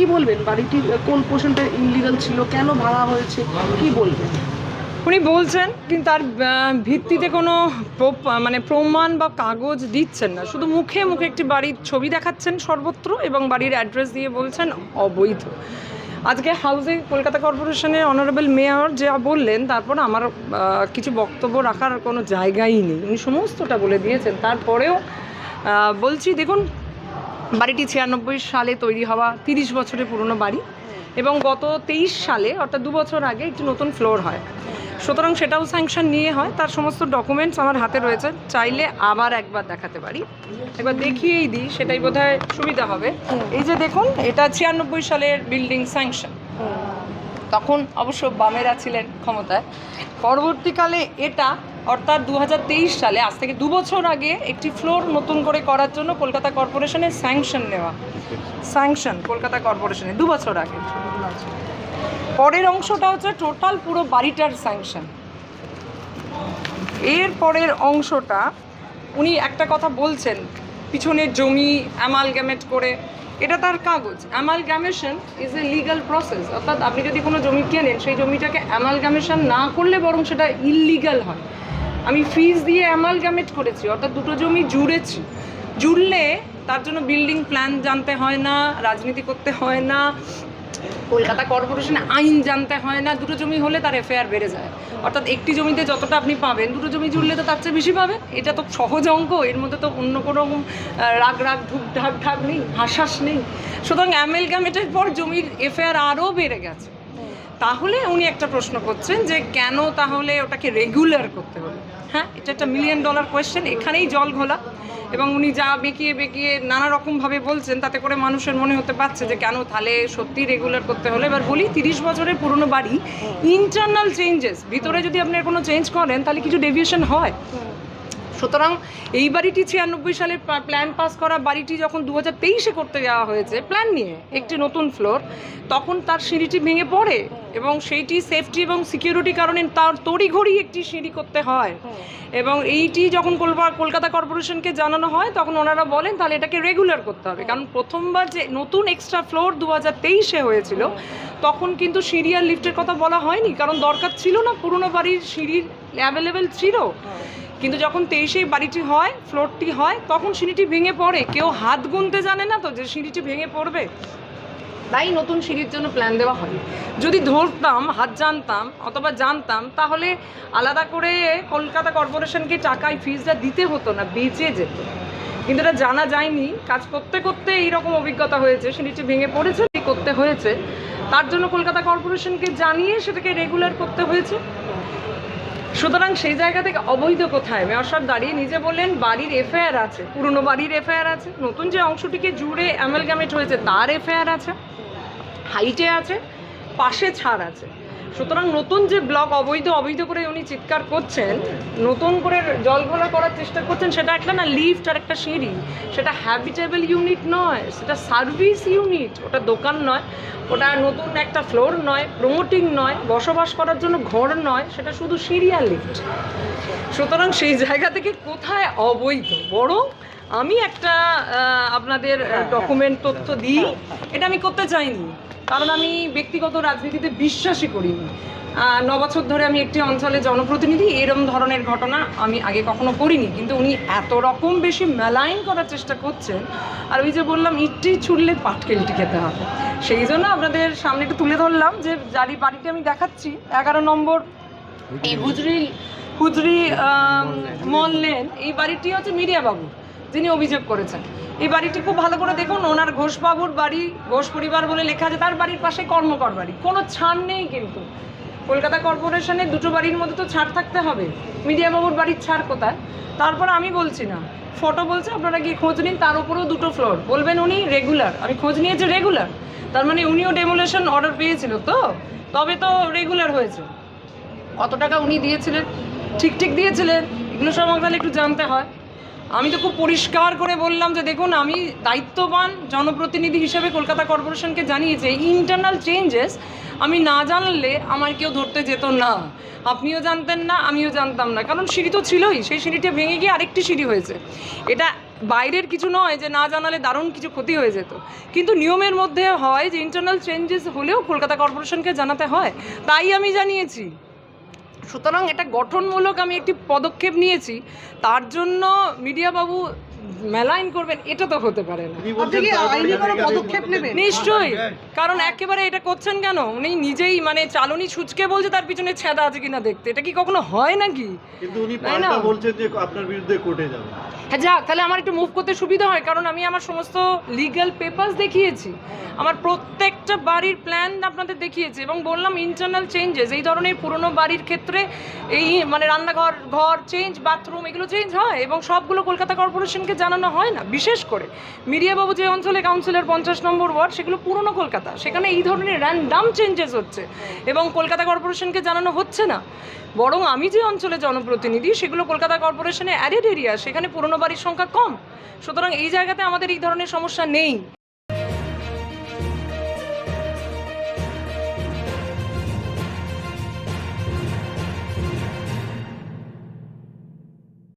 কি বলবেন? বাড়িটি কোন পোর্শনটা ইনলিগাল ছিল? কেন ভাঙা হয়েছে? কি বলবেন? উনি বলছেন, কিন্তু তার ভিত্তিতে কোনো মানে প্রমাণ বা কাগজ দিচ্ছেন না। শুধু মুখে মুখে একটি বাড়ির ছবি দেখাচ্ছেন সর্বত্র এবং বাড়ির অ্যাড্রেস দিয়ে বলছেন অবৈধ। আজকে হাউসে কলকাতা কর্পোরেশনের অনারেবল মেয়র যা বললেন, তারপর আমার কিছু বক্তব্য রাখার কোনো জায়গাই নেই। উনি সমস্তটা বলে দিয়েছেন। তারপরেও বলছি, দেখুন বাড়িটি ছিয়ানব্বই সালে তৈরি হওয়া তিরিশ বছরের পুরনো বাড়ি এবং গত তেইশ সালে, অর্থাৎ দু বছর আগে, একটি নতুন ফ্লোর হয়। সুতরাং সেটাও স্যাংশন নিয়ে হয়। তার সমস্ত ডকুমেন্টস আমার হাতে রয়েছে। চাইলে আবার একবার দেখাতে পারি। একবার দেখিয়েই দিই, সেটাই বোধহয় সুবিধা হবে। এই যে দেখুন, এটা ছিয়ানব্বই সালের বিল্ডিং স্যাংশন। তখন অবশ্য বামেরা ছিলেন ক্ষমতায়। পরবর্তীকালে এটা অর্থাৎ দু হাজার তেইশ সালে, আজ থেকে দু বছর আগে একটি ফ্লোর নতুন করে করার জন্য কলকাতা কর্পোরেশনের স্যাংশন নেওয়া। স্যাংশন কলকাতা কর্পোরেশনে, দু বছর আগে। পরের অংশটা হচ্ছে টোটাল পুরো বাড়িটার স্যাংশন। এর পরের অংশটা, উনি একটা কথা বলছেন পিছনের জমি অ্যামালগ্যামেট করে। এটা তার কাগজ। Amalgamation is a legal process অর্থাৎ আপনি যদি কোনো জমি কেনেন, সেই জমিটাকে অ্যামালগ্যামেশন না করলে বরং সেটা ইললিগাল হয়। আমি ফিজ দিয়ে অ্যামালগ্যামেট করেছি, অর্থাৎ দুটো জমি জুড়েছি। জুড়লে তার জন্য বিল্ডিং প্ল্যান জানতে হয় না, রাজনীতি করতে হয় না, কলকাতা কর্পোরেশনে আইন জানতে হয় না, দুটো জমি হলে তার এফআইআর বেড়ে যায়। অর্থাৎ একটি জমিতে যতটা আপনি পাবেন, দুটো জমি জুড়লে তো তার চেয়ে বেশি পাবেন এটা তো সহজ অঙ্ক, এর মধ্যে তো অন্য কোনো রাগ রাগ ঢুক ঢাক ঢাক নেই, হাসাস নেই। সুতরাং অ্যামেলগামেটের পর জমির এফআইআর আরও বেড়ে গেছে। তাহলে উনি একটা প্রশ্ন করছেন যে কেন তাহলে ওটাকে রেগুলার করতে হলো হ্যাঁ এটা একটা মিলিয়ন ডলার কোয়েশ্চেন এখানেই জল ঘোলা। এবং উনি যা বেঁকিয়ে বেঁকিয়ে নানা রকমভাবে বলছেন, তাতে করে মানুষের মনে হতে পারছে যে কেন তাহলে সত্যি রেগুলার করতে হলে। এবার বলি, তিরিশ বছরের পুরনো বাড়ি ইন্টারনাল চেঞ্জেস ভিতরে যদি আপনার কোনো চেঞ্জ করেন, তাহলে কিছু ডেভিয়েশন হয়। সুতরাং এই বাড়িটি ছিয়ানব্বই সালে প্ল্যান পাস করা বাড়িটি যখন দু হাজার তেইশে করতে যাওয়া হয়েছে প্ল্যান নিয়ে একটি নতুন ফ্লোর তখন তার সিঁড়িটি ভেঙে পড়ে এবং সেইটি সেফটি এবং সিকিউরিটি কারণে তার তড়িঘড়ি একটি সিঁড়ি করতে হয়। এবং এইটি যখন কলকাতা কর্পোরেশনকে জানানো হয়, তখন ওনারা বলেন, তাহলে এটাকে রেগুলার করতে হবে। কারণ প্রথমবার যে নতুন এক্সট্রা ফ্লোর দু হাজার তেইশে হয়েছিল, তখন কিন্তু সিঁড়ি আর লিফটের কথা বলা হয়নি, কারণ দরকার ছিল না, পুরনো বাড়ির সিঁড়ির অ্যাভেলেবেল ছিল। কিন্তু যখন তেইশেই বাড়িটি হয় ফ্লোরটি হয়, তখন সিঁড়িটি ভেঙে পড়ে। কেউ হাত গুনতে জানে না তো যে সিঁড়িটি ভেঙে পড়বে? তাই নতুন সিঁড়ির জন্য প্ল্যান দেওয়া হয়। যদি ধরতাম, হাত জানতাম, অথবা জানতাম, তাহলে আলাদা করে কলকাতা কর্পোরেশনকে টাকায় ফিজটা দিতে হতো না, বেঁচে যেত। কিন্তু এটা জানা যায়নি। কাজ করতে করতে এইরকম অভিজ্ঞতা হয়েছে। সিঁড়িটি ভেঙে পড়েছে করতে হয়েছে? তার জন্য কলকাতা কর্পোরেশনকে জানিয়ে সেটাকে রেগুলার করতে হয়েছে। সুতরাং সেই জায়গা থেকে অবৈধ কোথায়? মেয়র সাহেব দাঁড়িয়ে নিজে বললেন, বাড়ির এফআইআর আছে, পুরনো বাড়ির এফআইআর আছে, নতুন যে অংশটিকে জুড়ে অ্যামেলগামেট হয়েছে তার এফআইআর আছে, হাইটে আছে, পাশে ছাড় আছে। সুতরাং নতুন যে ব্লক অবৈধ অবৈধ করে উনি চিৎকার করছেন নতুন করে জল ঘোলা করার চেষ্টা করছেন সেটা একটা না লিফট আর একটা সিঁড়ি। সেটা হ্যাবিটেবল ইউনিট নয় সেটা সার্ভিস ইউনিট ওটা দোকান নয় ওটা নতুন একটা ফ্লোর নয় প্রমোটিং নয় বসবাস করার জন্য ঘর নয় সেটা শুধু সিঁড়ি আর লিফট। সুতরাং সেই জায়গা থেকে কোথায় অবৈধ? বড় আমি একটা আপনাদের ডকুমেন্ট তথ্য দিই এটা আমি করতে চাইনি। কারণ আমি ব্যক্তিগত রাজনীতিতে বিশ্বাসই করিনি। আহ, ন বছর ধরে আমি একটি অঞ্চলের জনপ্রতিনিধি এরম ধরনের ঘটনা আমি আগে কখনো করিনি। কিন্তু উনি এত রকম বেশি মেলাইন করার চেষ্টা করছেন আর ওই যে বললাম ইটটি ছুড়লে পাটকেলটি খেতে হবে। সেই জন্য আপনাদের সামনে একটু তুলে ধরলাম যে যারি বাড়িটি আমি দেখাচ্ছি এগারো নম্বর এই হুজরি হুজরি মল লেন এই বাড়িটি হচ্ছে মিডিয়া বাবু যিনি অভিযোগ করেছেন। এই বাড়িটি খুব ভালো করে দেখুন, ওনার ঘোষবাবুর বাড়ি, ঘোষ পরিবার বলে লেখা আছে, তার বাড়ির পাশে কর্মকর বাড়ি। কোনো ছাড় নেই কিন্তু। কলকাতা কর্পোরেশনের দুটো বাড়ির মধ্যে তো ছাড় থাকতে হবে। মিডিয়া বাবুর বাড়ির ছাড় কোথায়? তারপর আমি বলছি না। ফটো বলছে, আপনারা গিয়ে খোঁজ নিন, তার উপরেও দুটো ফ্লোর বলবেন উনি রেগুলার আমি খোঁজ নিয়েছি রেগুলার তার মানে উনিও ডেমোলেশন অর্ডার পেয়েছিল তো? তবে তো রেগুলার হয়েছে। কত টাকা উনি দিয়েছিলেন? ঠিক ঠিক দিয়েছিলেন। এগুলো সব তাহলে একটু জানতে হয়। আমি তো খুব পরিষ্কার করে বললাম যে দেখুন, আমি দায়িত্ববান জনপ্রতিনিধি হিসেবে কলকাতা কর্পোরেশনকে জানিয়েছি ইন্টারনাল চেঞ্জেস আমি না জানলে আমার কেউ ধরতে যেত না। আপনিও জানতেন না, আমিও জানতাম না। কারণ সিঁড়ি তো ছিলই, সেই সিঁড়িটা ভেঙে গিয়ে আরেকটি সিঁড়ি হয়েছে। এটা বাইরের কিছু নয় যে না জানালে দারুণ কিছু ক্ষতি হয়ে যেত। কিন্তু নিয়মের মধ্যে হয় যে ইন্টারনাল চেঞ্জেস হলেও কলকাতা কর্পোরেশনকে জানাতে হয়। তাই আমি জানিয়েছি। সুতরাং এটা গঠনমূলক আমি একটি পদক্ষেপ নিয়েছি। তার জন্য মিডিয়া বাবু মেলাইন করবেন এটা তো হতে পারে না? নিশ্চয়ই কারণ একেবারে এটা করছেন কেন? উনি নিজেই মানে চালনি ছুচকে বলছে তার পিছনে ছেদা আছে কিনা দেখতে। এটা কি কখনো হয় নাকি? কিন্তু উনি তাই না? পাল্টা বলছেন যে আপনার বিরুদ্ধে কোর্টে যাবে। হ্যাঁ যাক তাহলে আমার একটু মুভ করতে সুবিধা হয় কারণ আমি আমার সমস্ত লিগ্যাল পেপার্স দেখিয়েছি। আমার প্রত্যেকটা বাড়ির প্ল্যান আপনাদের দেখিয়েছে এবং বললাম ইন্টারনাল চেঞ্জেস এই ধরনের পুরনো বাড়ির ক্ষেত্রে এই মানে রান্নাঘর, ঘর চেঞ্জ বাথরুম এগুলো চেঞ্জ হয় এবং সবগুলো কলকাতা কর্পোরেশনকে জানানো হয় না। বিশেষ করে মিডিয়াবাবু যে অঞ্চলে কাউন্সিলের পঞ্চাশ নম্বর ওয়ার্ড, সেগুলো পুরনো কলকাতা। সেখানে এই ধরনের র্যান্ডাম চেঞ্জেস হচ্ছে এবং কলকাতা কর্পোরেশনকে জানানো হচ্ছে না। বরং আমি যে অঞ্চলে জনপ্রতিনিধি, সেগুলো কলকাতা কর্পোরেশনে অ্যাডেড এরিয়া সেখানে পুরনো বাড়ির সংখ্যা কম। সুতরাং এই জায়গাতে আমাদের এই ধরনের সমস্যা নেই।